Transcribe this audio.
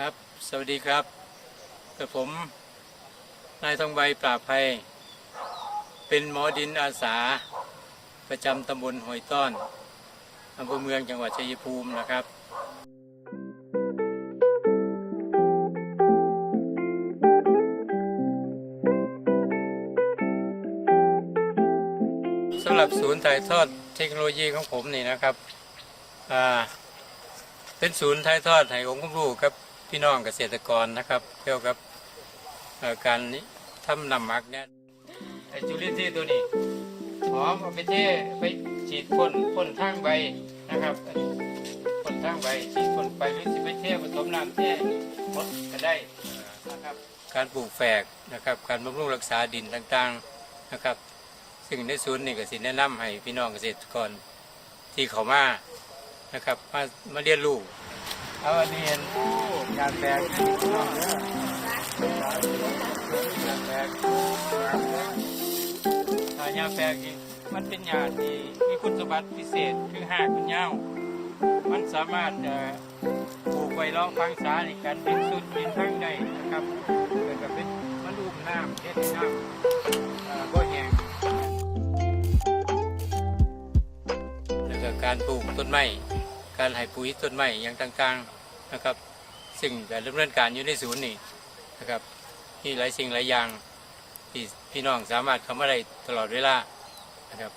ครับ สวัสดีครับกับผม นายทองใบปราบภัย เป็นหมอดินอาสา ประจำตำบลหอยต้อนอำเภอเมืองจังหวัดชัยภูมินะครับสำหรับศูนย์ถ่ายทอดเทคโนโลยีของผมนี่นะครับ อ่า เป็นศูนย์ถ่ายทอดให้องค์ความรู้กับ พี่น้องเกษตรกรนะครับ เกี่ยวกับเอ่อการทำน้ำหมักเนี่ยไอจุลินทรีย์ตัวนี้หอมเอาไปเทไปฉีดพ่นพ่นทางใบนะครับอันนี้พ่นทางใบฉีดพ่นไปหรือสิไปเทผสมน้ำเทหมดก็ได้นะครับการปลูกแฝกนะครับ การบำรุงรักษาดินต่างๆนะครับ ซึ่งในศูนย์นี่ก็สิแนะนำให้พี่น้องเกษตรกรที่เขามานะครับมามาเรียนรู้ เอาอันนี้เห็นงานแปลงให้พี่น้องเด้องานแปลงอ่ายาแปลงนี่มันเป็นยาที่มีคุณสมบัติพิเศษคือหากมันยาวมันสามารถปลูกไว้รองฟังษาในการเป็นสุดเป็นทั้งใดนะครับเกิดกับเป็นมันอุ้มน้ำเฮ็ดน้ำเอ่อบ่แห้งแล้วก็การปลูกต้นไม้การให้ปุ๋ยต้นไม้อย่างต่างๆ นะครับ ซึ่งการดำเนินการอยู่ในศูนย์นี่นะครับมีหลายสิ่งหลายอย่างที่พี่น้องสามารถทำอะไรตลอดเวลานะครับ